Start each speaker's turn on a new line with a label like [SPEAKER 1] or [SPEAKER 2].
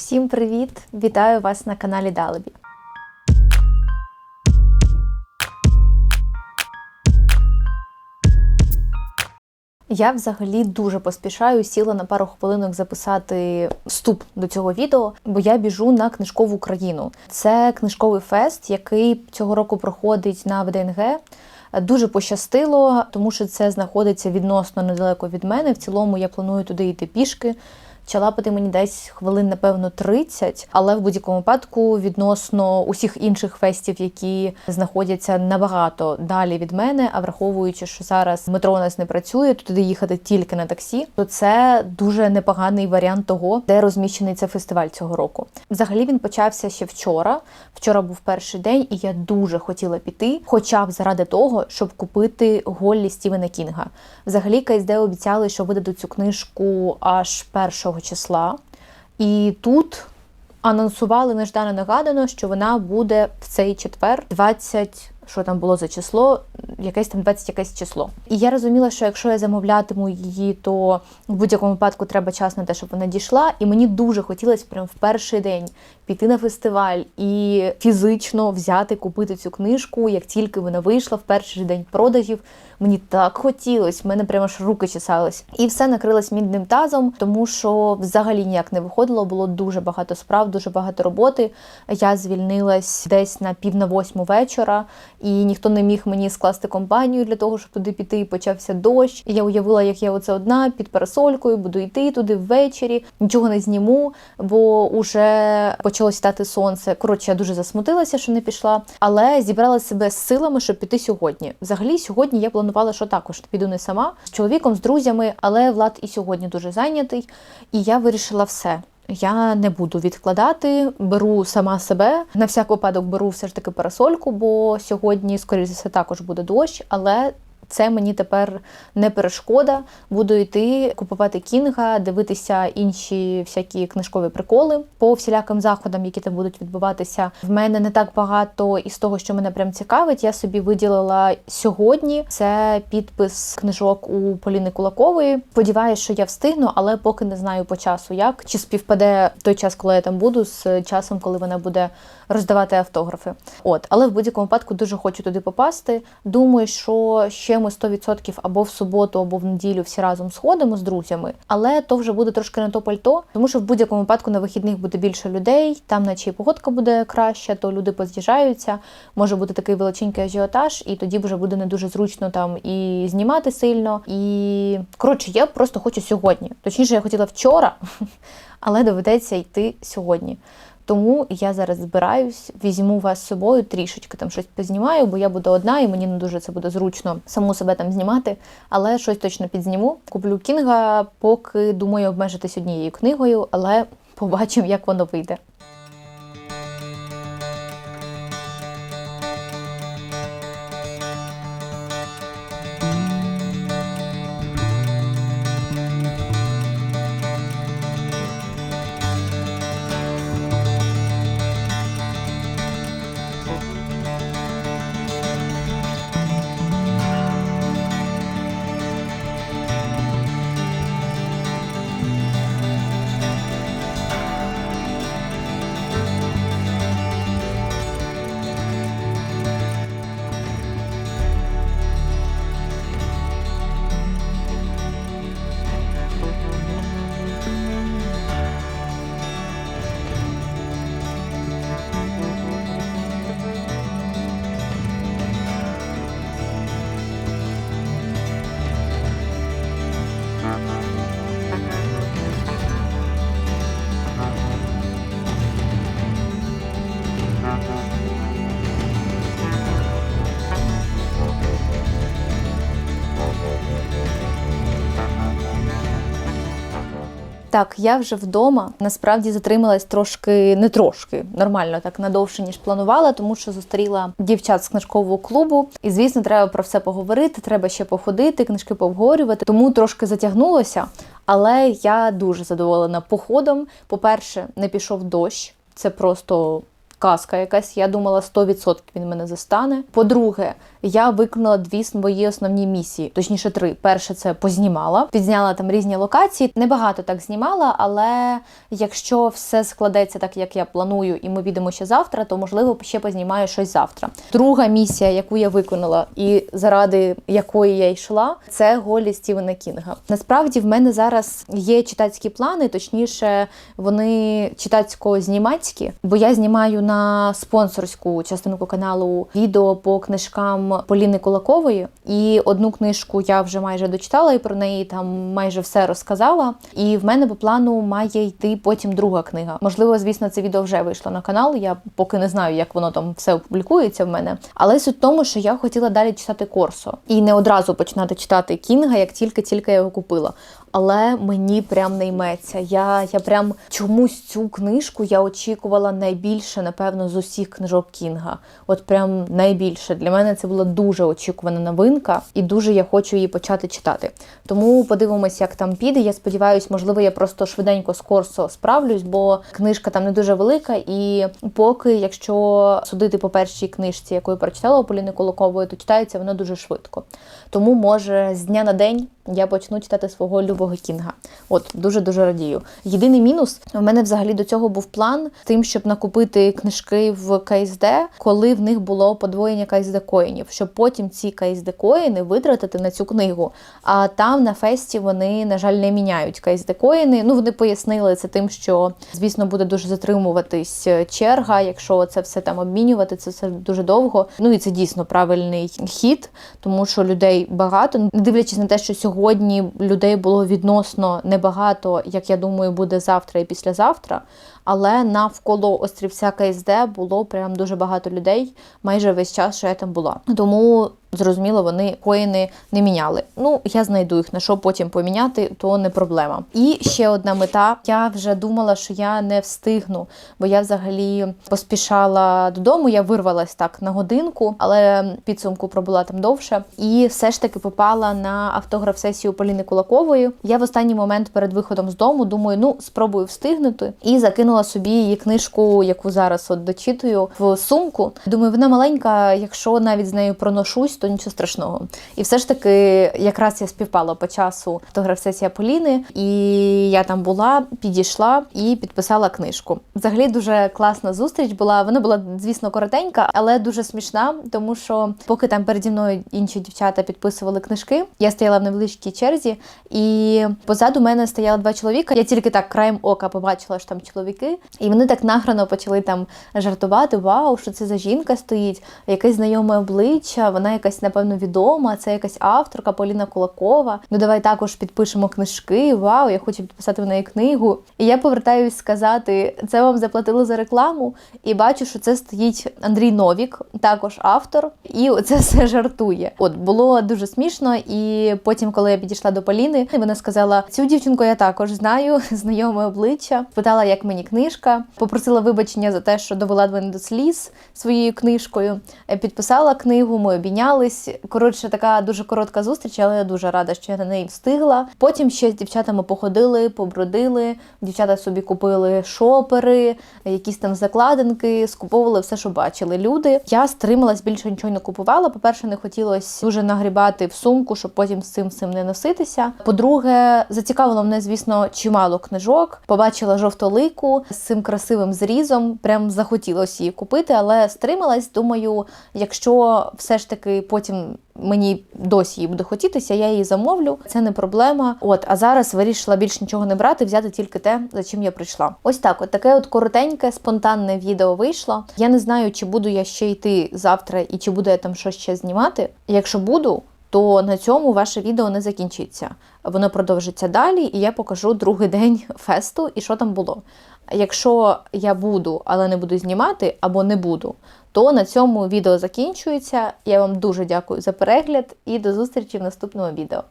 [SPEAKER 1] Всім привіт! Вітаю вас на каналі Далебі. Я взагалі дуже поспішаю, сіла на пару хвилинок записати вступ до цього відео, бо я біжу на книжкову країну. Це книжковий фест, який цього року проходить на ВДНГ. Дуже пощастило, тому що це знаходиться відносно недалеко від мене. В цілому я планую туди йти пішки. Чалапати мені десь хвилин, напевно, 30, але в будь-якому випадку відносно усіх інших фестів, які знаходяться набагато далі від мене, а враховуючи, що зараз метро у нас не працює, то туди їхати тільки на таксі, то це дуже непоганий варіант того, де розміщений цей фестиваль цього року. Взагалі він почався ще вчора. Вчора був перший день, і я дуже хотіла піти, хоча б заради того, щоб купити Голлі Стівена Кінга. Взагалі, КСД обіцяли, що видадуть цю книжку аж 1 числа. І тут анонсували неждано негадано, що вона буде в цей четвер, 20, що там було за число, якесь там 20 якесь число. І я розуміла, що якщо я замовлятиму її, то в будь-якому випадку треба час на те, щоб вона дійшла. І мені дуже хотілося прямо в перший день піти на фестиваль і фізично взяти, купити цю книжку, як тільки вона вийшла в перший день продажів. Мені так хотілося, в мене прямо ж руки чесались. І все накрилось мідним тазом, тому що взагалі ніяк не виходило. Було дуже багато справ, дуже багато роботи. Я звільнилась десь на пів на восьму вечора, і ніхто не міг мені скласти компанію для того, щоб туди піти. І почався дощ. І я уявила, як я оце одна під парасолькою, буду йти туди ввечері, нічого не зніму, бо уже почало сідати сонце. Коротше, я дуже засмутилася, що не пішла, але зібрала себе з силами, щоб піти сьогодні. Взагалі, сьогодні я планувала, що також піду не сама з чоловіком, з друзями, але Влад і сьогодні дуже зайнятий, і я вирішила все. Я не буду відкладати, беру сама себе. На всяк випадок беру все ж таки парасольку, бо сьогодні, скоріше за все, також буде дощ, але це мені тепер не перешкода. Буду йти купувати кінга, дивитися інші всякі книжкові приколи по всіляким заходам, які там будуть відбуватися. В мене не так багато із того, що мене прям цікавить. Я собі виділила сьогодні. Це підпис книжок у Поліни Кулакової. Сподіваюсь, що я встигну, але поки не знаю по часу, як чи співпаде той час, коли я там буду, з часом, коли вона буде роздавати автографи. От, але в будь-якому випадку дуже хочу туди попасти. Думаю, що ще ми 100% або в суботу, або в неділю всі разом сходимо з друзями, але то вже буде трошки не то пальто, тому що в будь-якому випадку на вихідних буде більше людей. Там, наче і погодка буде краща, то люди поз'їжджаються. Може бути такий величенький ажіотаж, і тоді вже буде не дуже зручно там і знімати сильно. І коротше, я просто хочу сьогодні. Точніше, я хотіла вчора, але доведеться йти сьогодні. Тому я зараз збираюсь, візьму вас з собою трішечки там щось познімаю, бо я буду одна, і мені не дуже це буде зручно саму себе там знімати, але щось точно підзніму. Куплю кінга, поки думаю обмежитись однією книгою, але побачимо, як воно вийде. Так, я вже вдома. Насправді затрималась трошки, не трошки, нормально, так надовше, ніж планувала, тому що зустріла дівчат з книжкового клубу. І, звісно, треба про все поговорити, треба ще походити, книжки пообговорювати. Тому трошки затягнулося. Але я дуже задоволена походом. По-перше, не пішов дощ. Це просто казка якась. Я думала, 100% він мене застане. По-друге, я виконала дві свої основні місії, точніше, три. Перше, це познімала, підзняла там різні локації. Небагато так знімала, але якщо все складеться так, як я планую, і ми підемо ще завтра, то можливо ще познімаю щось завтра. Друга місія, яку я виконала, і заради якої я йшла, це голі Стівена Кінга. Насправді в мене зараз є читацькі плани, точніше, вони читацько-знімацькі, бо я знімаю на спонсорську частинку каналу відео по книжкам Поліни Кулакової. І одну книжку я вже майже дочитала, і про неї там майже все розказала. І в мене по плану має йти потім друга книга. Можливо, звісно, це відео вже вийшло на канал. Я поки не знаю, як воно там все опублікується в мене. Але суть в тому, що я хотіла далі читати Корсо і не одразу починати читати Кінга, як тільки-тільки я його купила. Але мені прям не йметься. Я, я прям чомусь цю книжку я очікувала найбільше, напевно, з усіх книжок Кінга. От прям найбільше. Для мене це була дуже очікувана новинка, і дуже я хочу її почати читати. Тому подивимось, як там піде. Я сподіваюся, можливо, я просто швиденько з Корсо справлюсь, бо книжка там не дуже велика. І поки, якщо судити по першій книжці, яку я прочитала у Поліни Кулакової, то читається воно дуже швидко. Тому, може, з дня на день я почну читати свого любого кінга. От дуже дуже радію. Єдиний мінус в мене взагалі до цього був план тим, щоб накупити книжки в КСД, коли в них було подвоєння КСД коїнів, щоб потім ці КСД коїни витратити на цю книгу. А там на фесті вони, на жаль, не міняють КСД коїни. Ну вони пояснили це тим, що звісно буде дуже затримуватись черга, якщо це все там обмінювати, це все дуже довго. Ну і це дійсно правильний хід, тому що людей багато, не дивлячись на те, що сьогодні людей було відносно небагато, як я думаю, буде завтра і післязавтра. Але навколо острівця КСД було прям дуже багато людей майже весь час, що я там була. Тому зрозуміло, вони коїни не міняли. Ну, я знайду їх на що потім поміняти, то не проблема. І ще одна мета. Я вже думала, що я не встигну, бо я взагалі поспішала додому. Я вирвалась так на годинку, але підсумку пробула там довше. І все ж таки попала на автограф-сесію Поліни Кулакової. Я в останній момент перед виходом з дому думаю, ну спробую встигнути. І закинула собі її книжку, яку зараз от дочитую, в сумку. Думаю, вона маленька, якщо навіть з нею проношусь, то нічого страшного. І все ж таки, якраз я співпала по часу автограф-сесія Поліни, і я там була, підійшла і підписала книжку. Взагалі дуже класна зустріч була. Вона була, звісно, коротенька, але дуже смішна, тому що поки там переді мною інші дівчата підписували книжки, я стояла в невеличкій черзі, і позаду мене стояло два чоловіка. Я тільки так краєм ока побачила, що там чоловіки, і вони так награно почали там жартувати: Вау, що це за жінка стоїть, якесь знайоме обличчя, вона якась, напевно, відома, це якась авторка Поліна Кулакова. Ну давай також підпишемо книжки. Вау, я хочу підписати в неї книгу. І я повертаюсь сказати, це вам заплатили за рекламу, і бачу, що це стоїть Андрій Новік, також автор, і оце все жартує. От було дуже смішно. І потім, коли я підійшла до Поліни, вона сказала: цю дівчинку я також знаю, знайоме обличчя. Питала, як мені книжка, попросила вибачення за те, що довела мене до сліз своєю книжкою. Підписала книгу, ми обійнялись. Коротше, така дуже коротка зустріч, але я дуже рада, що я на неї встигла. Потім ще з дівчатами походили, побродили. Дівчата собі купили шопери, якісь там закладинки, скуповували все, що бачили люди. Я стрималась, більше нічого не купувала. По-перше, не хотілося дуже нагрібати в сумку, щоб потім з цим всім не носитися. По-друге, зацікавило мене, звісно, чимало книжок. Побачила жовтолику з цим красивим зрізом. Прям захотілося її купити, але стрималась. Думаю, якщо все ж таки потім мені досі її буде хотітися, я її замовлю. Це не проблема. От, а зараз вирішила більш нічого не брати, взяти тільки те, за чим я прийшла. Ось так, от таке от коротеньке, спонтанне відео вийшло. Я не знаю, чи буду я ще йти завтра і чи буду я там щось ще знімати. Якщо буду. То на цьому ваше відео не закінчиться. Воно продовжиться далі, і я покажу другий день фесту і що там було. Якщо я буду, але не буду знімати, або не буду, то на цьому відео закінчується. Я вам дуже дякую за перегляд і до зустрічі в наступному відео.